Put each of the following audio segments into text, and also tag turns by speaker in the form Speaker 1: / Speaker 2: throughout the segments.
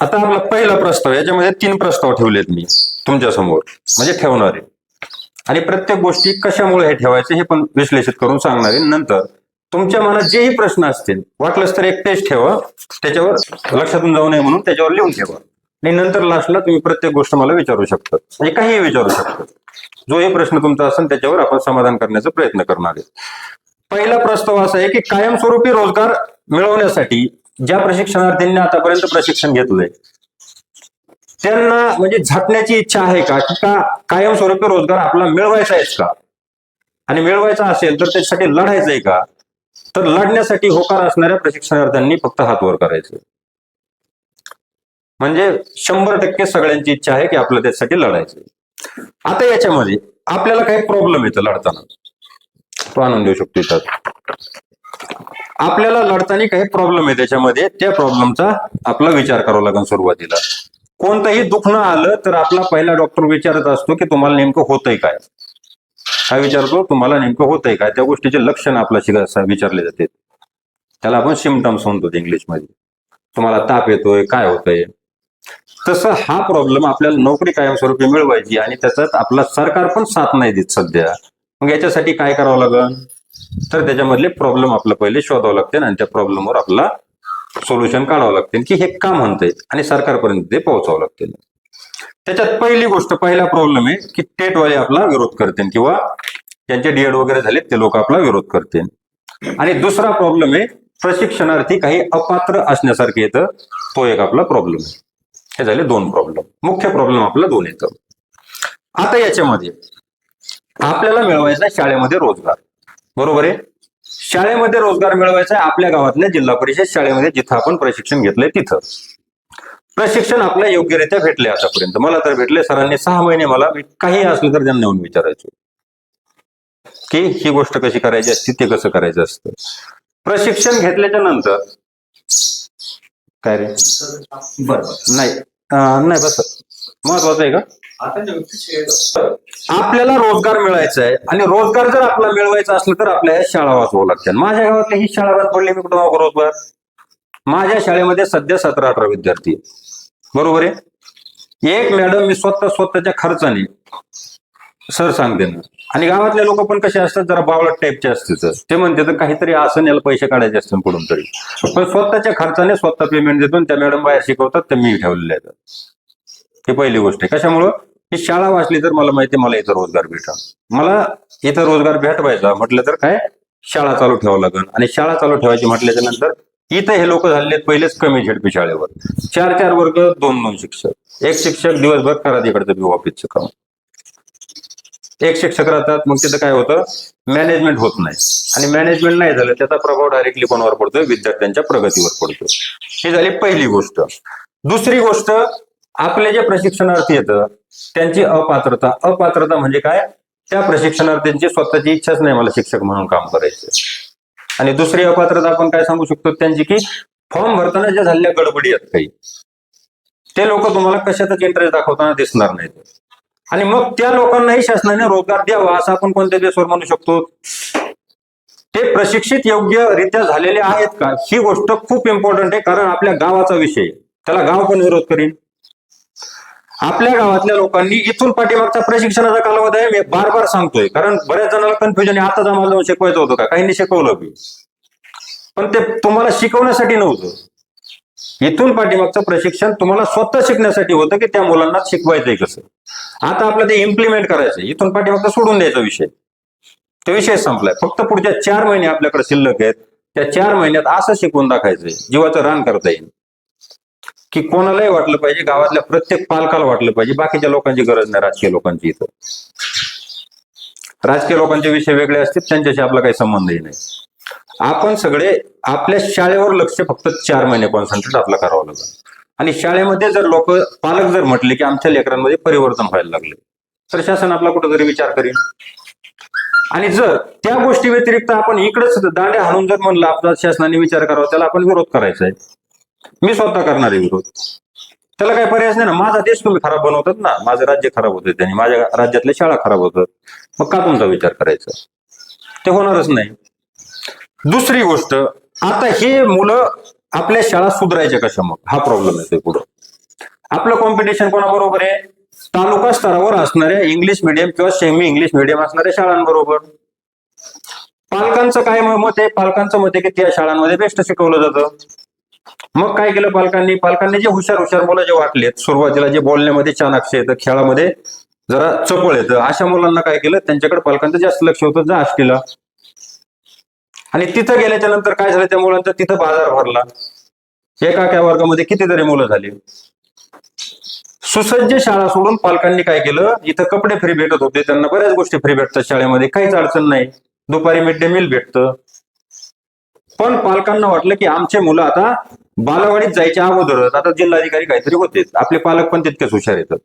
Speaker 1: आता आपला पहिला प्रस्ताव याच्यामध्ये तीन प्रस्ताव ठेवलेत मी तुमच्यासमोर. म्हणजे ठेवणारे आणि प्रत्येक गोष्टी कशामुळे हे ठेवायचे हे पण विश्लेषित करून सांगणार आहे. नंतर तुमच्या मनात जेही प्रश्न असतील वाटलंच तर एक टेस्ट ठेवा. त्याच्यावर लक्षातून जाऊ नये म्हणून त्याच्यावर लिहून ठेवा. आणि नंतर लास्टला तुम्ही प्रत्येक गोष्ट मला विचारू शकता. म्हणजे काहीही विचारू शकता. जोही प्रश्न तुमचा असेल त्याच्यावर आपण समाधान करण्याचा प्रयत्न करणार आहे. पहिला प्रस्ताव असा आहे की कायमस्वरूपी रोजगार मिळवण्यासाठी ज्या प्रशिक्षणार्थींनी आतापर्यंत प्रशिक्षण घेतलंय त्यांना म्हणजे झटण्याची इच्छा आहे का? की का कायमस्वरूपी रोजगार आपला मिळवायचा आहेच का? आणि मिळवायचा असेल तर त्याच्यासाठी लढायचं आहे का? तर लढण्यासाठी होकार असणाऱ्या प्रशिक्षणार्थ्यांनी फक्त हात वर करायचे. म्हणजे शंभर टक्के सगळ्यांची इच्छा आहे की आपल्याला त्यासाठी लढायचं आता याच्यामध्ये आपल्याला काही प्रॉब्लेम येतो लढताना. तो आणून देऊ शकतो इथं. आपल्याला लढताना काही प्रॉब्लेम आहे त्याच्यामध्ये त्या प्रॉब्लेमचा आपला विचार करावा लागेल सुरुवातीला. कोणतंही दुखणं आलं तर आपला पहिला डॉक्टर विचारत असतो की तुम्हाला नेमकं होतंय काय? हा विचारतो तुम्हाला नेमकं होतंय काय? त्या गोष्टीचे लक्षण आपल्याशी विचारले जाते. त्याला आपण सिमटम्स म्हणतो इंग्लिशमध्ये. तुम्हाला ताप येतोय काय होतंय? तसं हा प्रॉब्लेम आपल्याला नोकरी कायमस्वरूपी मिळवायची आणि त्याच्यात आपला सरकार पण साथ नाही देत सध्या. मग याच्यासाठी काय करावं लागेल? तर त्याच्यामधले प्रॉब्लेम आपलं पहिले शोधावं लागते आणि त्या प्रॉब्लेमवर आपला सोल्युशन काढावं लागते की हे का म्हणतंय? आणि सरकारपर्यंत ते पोहोचावं लागते त्याच्यात पहिली गोष्ट पहिला प्रॉब्लेम आहे की टेटवाले आपला विरोध करतील किंवा त्यांचे डीएड वगैरे झाले ते लोक आपला विरोध करतील. आणि दुसरा प्रॉब्लेम आहे प्रशिक्षणार्थी काही अपात्र असण्यासारखे येतं तो एक आपला प्रॉब्लेम आहे. हे झाले दोन प्रॉब्लेम मुख्य प्रॉब्लेम आपला दोन येतं आता याच्यामध्ये आपल्याला मिळवायचा शाळेमध्ये रोजगार. बरोबर आहे? शाळेमध्ये रोजगार मिळवायचा आहे आपल्या गावातल्या जिल्हा परिषद शाळेमध्ये जिथं आपण प्रशिक्षण घेतलंय तिथं. प्रशिक्षण आपल्या योग्यरित्या भेटले आतापर्यंत. मला तर भेटले सरांनी सहा महिने मला काही असलं तर त्यांना येऊन विचारायचो. की ही गोष्ट कशी करायची असते ते कसं करायचं असतं? प्रशिक्षण घेतल्याच्या नंतर काय रे? नाही नाही बस. महत्वाचं आहे का? आपल्याला रोजगार मिळायचा आहे. आणि रोजगार जर आपला मिळवायचा असला तर आपल्या ह्या शाळा वाचवावं लागतात माझ्या गावातले ही शाळा बंद पडली मी कुठं रोजगार? माझ्या शाळेमध्ये सध्या सतरा अठरा विद्यार्थी बरोबर आहे? एक मॅडम मी स्वतः स्वतःच्या खर्चाने सर सांगते ना आणि गावातले लोक पण कसे असतात जरा बावळट टाईपचे असते ते म्हणते तर काहीतरी असं याला पैसे काढायचे असतात कुठून तरी. पण स्वतःच्या खर्चाने स्वतः पेमेंट देतो त्या मॅडम बाहेर शिकवतात ते मी ठेवलेले आहेत ही पहिली गोष्ट आहे. कशामुळं? ही शाळा वाचली तर मला माहिती मला इथं रोजगार भेटा मला इथं रोजगार भेटवायचा म्हटलं तर काय? शाळा चालू ठेवावं लागेल आणि शाळा चालू ठेवायची म्हटल्याच्या नंतर इथं हे लोक झालेले पहिलेच कमी झेडपी शाळेवर. चार चार वर्ग दोन दोन शिक्षक. एक शिक्षक दिवसभर करा तिकडचं बी ऑफिसचं काम. एक शिक्षक राहतात मग तिथं काय होतं? मॅनेजमेंट होत नाही. आणि मॅनेजमेंट नाही झालं त्याचा प्रभाव डायरेक्टली कोणावर पडतोय? विद्यार्थ्यांच्या प्रगतीवर पडतो ही झाली पहिली गोष्ट. दुसरी गोष्ट आपले जे प्रशिक्षणार्थी येतं त्यांची अपात्रता अपात्रता म्हणजे काय? त्या प्रशिक्षणार्थींची स्वतःची इच्छाच नाही मला शिक्षक म्हणून काम करायचं. आणि दुसरी अपात्रता आपण काय सांगू शकतो त्यांची की फॉर्म भरताना ज्या झालेल्या गडबडी आहेत काही ते लोक तुम्हाला कशातच इंटरेस्ट दाखवताना दिसणार नाहीत. आणि मग त्या लोकांनाही शासनाने रोजगार द्यावा असं आपण कोणत्या देशावर म्हणू शकतो? ते प्रशिक्षित योग्यरित्या झालेले आहेत का? ही गोष्ट खूप इम्पॉर्टंट आहे कारण आपल्या गावाचा विषय त्याला गाव पण विरोध करीन. आपल्या गावातल्या लोकांनी इथून पाठीमागचा प्रशिक्षणाचा कालावधी आहे मी बार बार सांगतोय. कारण बऱ्याच जणांना कन्फ्युजन आहे आता आम्हाला जाऊन शिकवायचं होतं का? काहींनी शिकवलं बी. पण ते तुम्हाला शिकवण्यासाठी नव्हतं. इथून पाठीमागचं प्रशिक्षण तुम्हाला स्वतः शिकण्यासाठी होतं की त्या मुलांना शिकवायचंय कसं? आता आपलं ते इम्प्लिमेंट करायचं इथून पाठीमागचं सोडून द्यायचा विषय. तो विषय संपलाय. फक्त पुढच्या चार महिने आपल्याकडे शिल्लक आहेत. त्या चार महिन्यात असं शिकवून दाखवायचंय जीवाचं रान करता येईल. की कोणालाही वाटलं पाहिजे गावातल्या प्रत्येक पालकाला वाटलं पाहिजे. बाकीच्या लोकांची गरज नाही राजकीय लोकांची इथं. राजकीय लोकांचे विषय वेगळे असतील त्यांच्याशी आपला काही संबंधही नाही. आपण सगळे आपल्या शाळेवर लक्ष फक्त चार महिने कॉन्सन्ट्रेट आपला करावं लागेल. आणि शाळेमध्ये जर लोक पालक जर म्हटले की आमच्या लेकरांमध्ये परिवर्तन व्हायला लागले तर शासन आपला कुठेतरी विचार करेल आणि जर त्या गोष्टी व्यतिरिक्त आपण इकडेच दांड्या हाणून जर म्हणलं आपला शासनाने विचार करावा त्याला आपण विरोध करायचा आहे. मी स्वतः करणार आहे विरोध. त्याला काही पर्याय नाही ना. माझा देश तुम्ही खराब बनवतात ना. माझं राज्य खराब होतं त्यांनी. माझ्या राज्यातल्या शाळा खराब होतात. मग का तुमचा विचार करायचा? ते होणारच नाही. दुसरी गोष्ट आता हे मुलं आपल्या शाळा सुधारायच्या कशा मग हा प्रॉब्लेम येतोय पुढं. आपलं कॉम्पिटिशन कोणाबरोबर आहे? तालुका स्तरावर असणाऱ्या इंग्लिश मिडियम किंवा सेमी इंग्लिश मिडियम असणाऱ्या शाळांबरोबर. पालकांचं काय मत आहे? पालकांचं मत आहे की त्या शाळांमध्ये बेस्ट शिकवलं जातं. मग काय केलं पालकांनी? पालकांनी जे हुशार हुशार मुलं जे वाटलेत सुरुवातीला जे बोलण्यामध्ये चाणाक्ष येतं खेळामध्ये जरा चपळ येतं अशा मुलांना काय केलं? त्यांच्याकडे पालकांचं जास्त लक्ष होतं जा आष्टीला आणि तिथं गेल्याच्यानंतर काय झालं? त्या मुलांचा तिथं बाजार भरला. एका एका वर्गामध्ये कितीतरी मुलं झाली. सुसज्ज शाळा सोडून पालकांनी काय केलं? इथं कपडे फ्री भेटत होते. त्यांना बऱ्याच गोष्टी फ्री भेटतात शाळेमध्ये. काहीच अडचण नाही. दुपारी मिड डे मिल भेटतं. पण पालकांना वाटलं की आमचे मुलं आता बालवाडीत जायच्या अगोदरच आता जिल्हाधिकारी काहीतरी होते आपले पालक पण तितकेच हुशार येतात.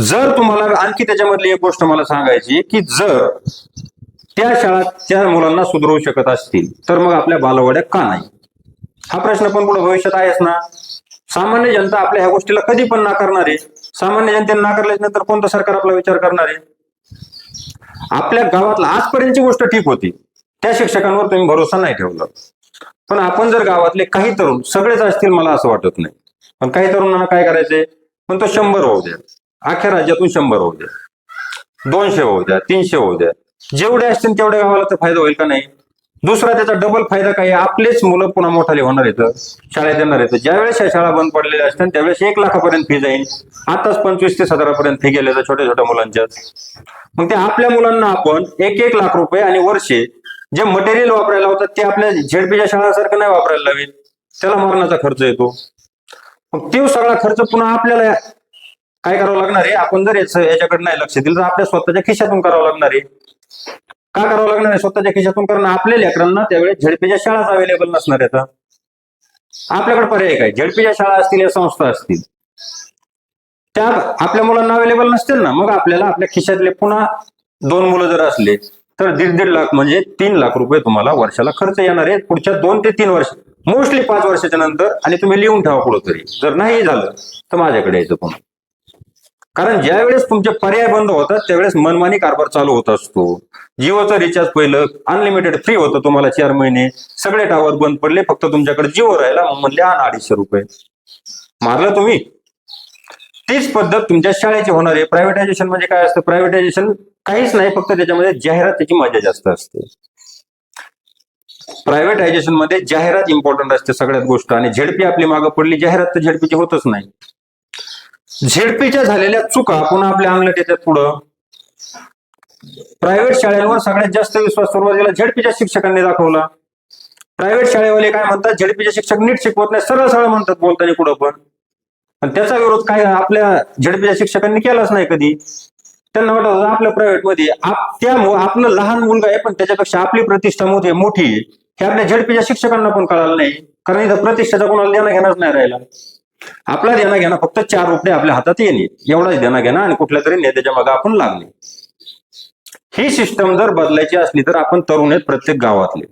Speaker 1: जर तुम्हाला आणखी त्याच्यामधली एक गोष्ट मला सांगायची की जर त्या शाळा त्या मुलांना सुधरवू शकत असतील तर मग आपल्या बालवाड्या का नाही? हा प्रश्न पण पुढे भविष्यात आहेच ना. सामान्य जनता आपल्या ह्या गोष्टीला कधी पण नाकारणार आहे. सामान्य जनतेने नाकारल्याच्या नंतर कोणतं सरकार आपला विचार करणार आहे? आपल्या गावातला आजपर्यंतची गोष्ट ठीक होती. त्या शिक्षकांवर तुम्ही भरोसा नाही ठेवला. पण आपण जर गावातले काही तरुण सगळेच असतील मला असं वाटत नाही. पण काही तरुणांना काय करायचंय? पण तो शंभर होऊ द्या. अख्ख्या राज्यातून शंभर होऊ द्या. दोनशे होऊ द्या तीनशे होऊ द्या. जेवढे असतील तेवढ्या गावाला तर फायदा होईल का नाही? दुसरा त्याचा डबल फायदा काय आपलेच मुलं पुन्हा मोठाले होणार येतं शाळेत येणार येतं ज्यावेळेस या शाळा बंद पडलेल्या असतात त्यावेळेस एक लाखापर्यंत फी जाईल. आताच पंचवीस ते हजारापर्यंत फी गेल्या छोट्या छोट्या मुलांच्या. मग ते आपल्या मुलांना आपण एक एक लाख रुपये आणि वर्षे जे मटेरियल वापरायला होतात ते आपल्या झेडपीच्या शाळासारखं नाही वापरायला लावेल त्याला मरणाचा खर्च येतो. मग तो सगळा खर्च पुन्हा आपल्याला काय करावं लागणार आहे? आपण जर याच्याकडे नाही लक्ष दिलं तर आपल्या स्वतःच्या खिशातून करावं लागणार आहे. का करावं लागणार आहे? स्वतःच्या खिशातून कारण आपल्या लेकरांना त्यावेळेस झेडपीच्या शाळाच अवेलेबल नसणार आहेत आपल्याकडे पर्याय काय? झेडपीच्या शाळा असतील या संस्था असतील. त्या आपल्या मुलांना अवेलेबल नसतील ना. मग आपल्याला आपल्या खिशातले पुन्हा दोन मुलं जर असले तर दीड दीड लाख म्हणजे तीन लाख रुपये तुम्हाला वर्षाला खर्च येणार आहे. पुढच्या दोन ते तीन वर्ष मोस्टली पाच वर्षाच्या नंतर आणि तुम्ही लिहून ठेवा कुठंतरी. जर नाही झालं तर माझ्याकडे यायचं पुन्हा. कारण ज्या वेळेस तुमचे पर्याय बंद होतात त्यावेळेस मनमानी कारभार चालू होत असतो. जिओचं रिचार्ज पहिलं अनलिमिटेड फ्री होतं तुम्हाला चार महिने. सगळे टावर बंद पडले फक्त तुमच्याकडे जिओ राहिला म्हणले अडीचशे रुपये. मारलं तुम्ही? तीच पद्धत तुमच्या शाळेची होणार आहे. प्रायव्हेटायझेशन म्हणजे काय असतं? प्रायव्हेटायझेशन काहीच नाही फक्त त्याच्यामध्ये जाहिरात त्याची मजा जास्त असते. प्रायव्हेटायझेशनमध्ये जाहिरात इम्पॉर्टंट असते सगळ्यात गोष्ट. आणि झेडपी आपली मागं पडली जाहिरात तर झेडपीची होतच नाही. झेडपीच्या झालेल्या चुका पुन्हा आपल्या अंगलट येतात पुढं. प्रायव्हेट शाळेवर सगळ्यात जास्त विश्वास सुरुवातीला झेडपीच्या शिक्षकांनी दाखवला. प्रायव्हेट शाळेवाले काय म्हणतात? झेडपीचे शिक्षक नीट शिकवत नाही सरळ सरळ म्हणतात बोलताना कुठं पण. पण त्याचा विरोध काय आपल्या झडपीच्या शिक्षकांनी केलाच नाही कधी. त्यांना वाटत होतं आपल्या प्रायव्हेटमध्ये मध्ये आपलं लहान मुलगा आहे पण त्याच्यापेक्षा आपली प्रतिष्ठा मोठी मोठी हे आपल्या झडपीच्या शिक्षकांना पण कळालं नाही. कारण इथं प्रतिष्ठाचा कोणाला देणं घेणारच नाही राहिला. आपला देणं घेणं फक्त चार रुपये आपल्या हातात येणे. एवढाच देणं घेणं आणि कुठल्या तरी नेत्याच्या मागे आपण लागले ही सिस्टम जर बदलायची असली तर आपण तरुण आहेत प्रत्येक गावातले.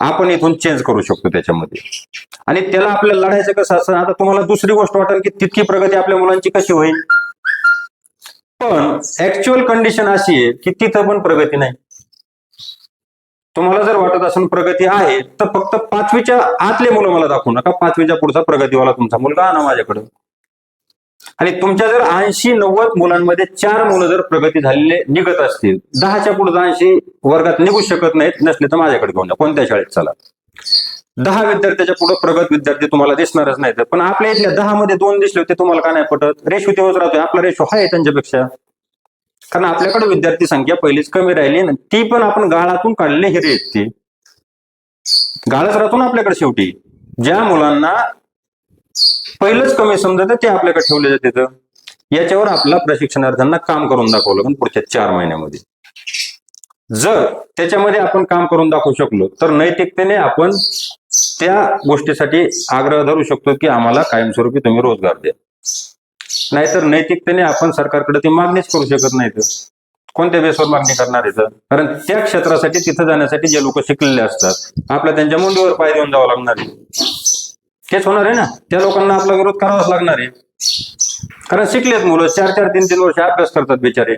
Speaker 1: आपण इथून चेंज करू शकतो त्याच्यामध्ये. आणि त्याला आपल्याला लढायचं कसं असं आता तुम्हाला दुसरी गोष्ट वाटेल की तितकी प्रगती आपल्या मुलांची कशी होईल. पण ऍक्च्युअल कंडिशन अशी आहे की तिथं पण प्रगती नाही. तुम्हाला जर वाटत असून प्रगती आहे तर फक्त पाचवीच्या आतले मुलं मला दाखवू नका. पाचवीच्या पुढचा प्रगतीवाला तुमचा मुलगा आणा माझ्याकडे. आणि तुमच्या जर ऐंशी नव्वद मुलांमध्ये चार मुलं जर प्रगती झालेले निघत असतील दहाच्या पुढे ऐंशी वर्गात निघू शकत नाहीत नसले तर माझ्याकडे घेऊन जा कोणत्या शाळेत चला? दहा विद्यार्थ्याच्या पुढे प्रगत विद्यार्थी तुम्हाला दिसणारच नाहीत. पण आपल्या इथल्या दहा मध्ये दोन दिसले होते तुम्हाला का नाही पटत? रेशो तेव्हाच राहतोय. आपला रेशो आहे त्यांच्यापेक्षा. कारण आपल्याकडे विद्यार्थी संख्या पहिलीच कमी राहिली ना ती पण आपण गाळातून काढलेले हिरे आहेत ती. गाळच राहतो ना आपल्याकडे शेवटी. ज्या मुलांना पहिलंच कमी समजत ते आपल्याकडे ठेवले जाते याच्यावर आपला प्रशिक्षणार्थ्यांना काम करून दाखवलं पण पुढच्या चार महिन्यामध्ये. जर त्याच्यामध्ये आपण काम करून दाखवू शकलो तर नैतिकतेने आपण त्या गोष्टीसाठी आग्रह धरू शकतो की आम्हाला कायमस्वरूपी तुम्ही रोजगार द्या. नाहीतर नैतिकतेने आपण सरकारकडे ती मागणीच करू शकत नाही तर. कोणत्या बेसवर मागणी करणार आहे तर? कारण त्या क्षेत्रासाठी तिथं जाण्यासाठी जे लोक शिकलेले असतात आपल्या त्यांच्या मुंडीवर पाय देऊन जावं लागणार आहे. तेच होणार आहे ना? त्या लोकांना आपला विरोध करावाच लागणार आहे. कारण शिकलेत मुलं चार चार तीन तीन वर्ष अभ्यास करतात बिचारे.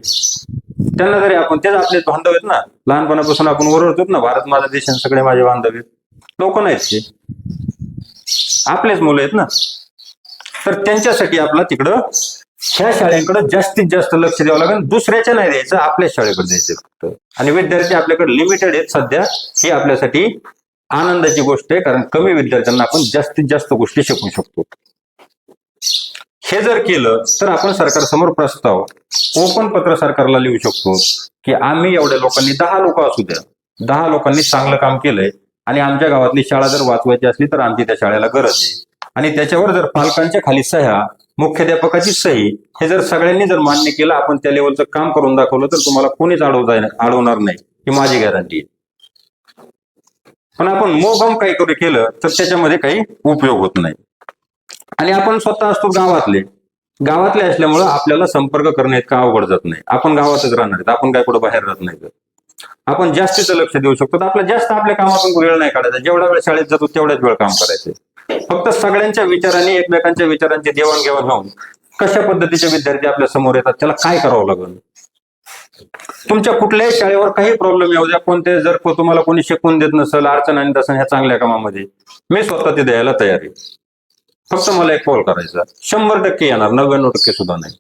Speaker 1: त्यांना जरी आपण तेच आपले बांधव आहेत ना? लहानपणापासून आपण ओरडतो ना भारत माझा देश सगळे माझे बांधव आहेत. लोक नाहीत ते. आपलेच मुलं आहेत ना? तर त्यांच्यासाठी आपला तिकडं ह्या शाळेकडे जास्तीत जास्त लक्ष द्यावं लागेल. दुसऱ्याच्या नाही द्यायचं आपल्या शाळेकडे द्यायचं फक्त. आणि विद्यार्थी आपल्याकडे लिमिटेड आहेत सध्या. हे आपल्यासाठी आनंदाची गोष्ट आहे कारण कमी विद्यार्थ्यांना आपण जास्तीत जास्त गोष्टी शिकवू शकतो. हे जर केलं तर आपण सरकारसमोर प्रस्ताव ओपन पत्र सरकारला लिहू शकतो की आम्ही एवढ्या लोकांनी दहा लोक असू द्या. दहा लोकांनी चांगलं काम केलंय आणि आमच्या गावातली शाळा जर वाचवायची असली तर आमची त्या शाळेला गरज आहे. आणि त्याच्यावर जर पालकांच्या खाली सह्या मुख्याध्यापकाची सही हे जर सगळ्यांनी जर मान्य केलं आपण त्या लेवलचं काम करून दाखवलं तर तुम्हाला कोणीच अडवता अडवणार नाही ही माझी गॅरंटी आहे. पण आपण मोगम काही करू केलं तर त्याच्यामध्ये काही उपयोग होत नाही. आणि आपण स्वतः असतो गावातले. गावातले असल्यामुळं आपल्याला संपर्क करणे इतका अवघड जात नाही. आपण गावातच राहणार आपण काय कुठं बाहेर राहत नाही. तर आपण जास्तीचं लक्ष देऊ शकतो. तर जास्त आपल्या कामातून वेळ नाही काढायचा. जेवढा वेळ शाळेत जातो तेवढाच वेळ काम करायचे. फक्त सगळ्यांच्या विचारांनी एकमेकांच्या विचारांची देवाणघेवाण होऊन कशा पद्धतीचे विद्यार्थी आपल्यासमोर येतात त्याला काय करावं लागेल? तुमच्या कुठल्याही शाळेवर काही प्रॉब्लेम येऊ द्या. कोणते जर तुम्हाला कोणी शिकवून देत नसेल अडचण आणि तसं ह्या चांगल्या कामामध्ये. मी स्वतः ते द्यायला तयार आहे. फक्त मला एक कॉल करायचा शंभर टक्के येणार नव्याण्णव टक्के सुद्धा नाही.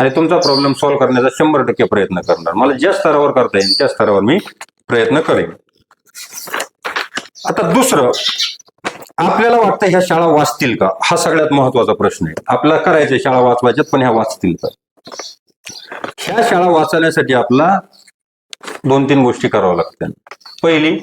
Speaker 1: आणि तुमचा प्रॉब्लेम सॉल्व्ह करण्याचा शंभर टक्के प्रयत्न करणार. मला ज्या स्तरावर करता येईल त्या स्तरावर मी प्रयत्न करेन. आता दुसरं आपल्याला वाटतं ह्या शाळा वाचतील का? हा सगळ्यात महत्त्वाचा प्रश्न आहे. आपल्याला करायचे शाळा वाचवायच्यात पण ह्या वाचतील का? ह्या शाळा वाचवण्यासाठी आपला दोन तीन गोष्टी कराव्या लागतात. पहिली